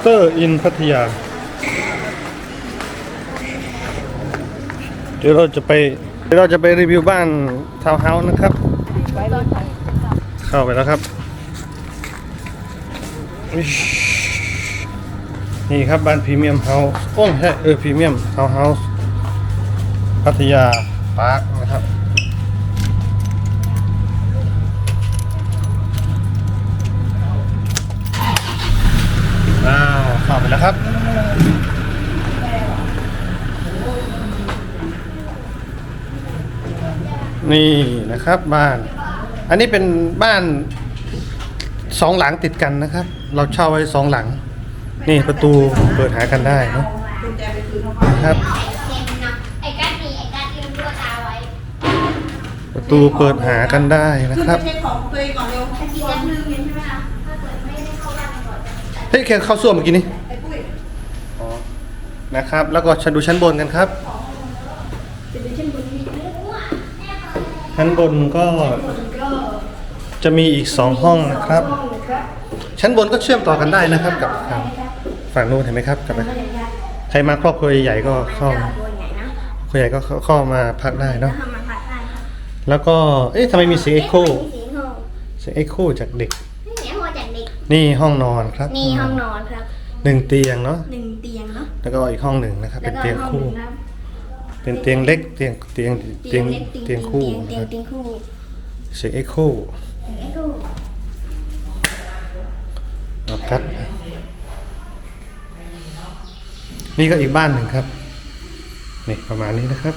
เตอร์อินพัทยา เดี๋ยวเราจะไป เดี๋ยวเราจะไปรีวิวบ้านทาวน์เฮาส์นะครับ เข้าไปแล้วครับ นี่ครับบ้านพรีเมียมเฮาส์โอ้ไม่ใช่เออพรีเมียมทาวน์เฮาส์พัทยา ปาร์คนะครับ อ้าวเข้าไป แล้วครับ นี่นะครับบ้าน อันนี้เป็นบ้านสองหลังติดกันนะครับ เราเช่าไว้สองหลัง นี่ประตูเปิดหากันได้เนอะนะครับไอ้กัดมีไอ้กัดลืมตัวตาไว้ประตูเปิดหากันได้นะครับเช็คของตัวเองก่อนเร็วไอ้ที่กัดลืมเห็นใช่ไหมล่ะถ้าเกิดไม่ได้เข้าบ้านก่อนเฮ้ยแค่เข้าส้วมเมื่อกี้นี้ไอ้ปุ้ยอ๋อ นะครับ แล้วก็ชั้นดูชั้นบนกันครับ ชั้นบนก็จะมีอีกสองห้องนะครับ ชั้นบนก็เชื่อมต่อกันได้นะครับ กับทางฝั่งนู้นเห็นไหมครับกับใครมาครอบครัวใหญ่ๆก็เข้าตัวใหญ่นะครัวใหญ่ก็เข้าเข้ามาพักได้เนาะทำมาผัดได้ค่ะแล้วก็เอ๊ะทำไมมีเสียงเอ็กโคสีห้องเสียงเอ็กโคจากเด็กนี่เสียงหัวจากเด็กนี่ห้องนอนครับ นี่ห้องนอนครับ หนึ่งเตียงเนาะหนึ่งเตียงเนาะแล้วก็อีกห้องหนึ่งนะครับแล้เป็วนก็เตียงห้องหคู่ นึ่งครับเป็นเตียงเล็กเตียงเตียงเตียงเล็กเตียงคู่เตีนะยคงรับเตียงคู่เสียงเอ็กโคเอ็กซ์คู่นะครับนี่ก็อีกบ้านหนึ่งครับนี่ประมาณนี้นะครับ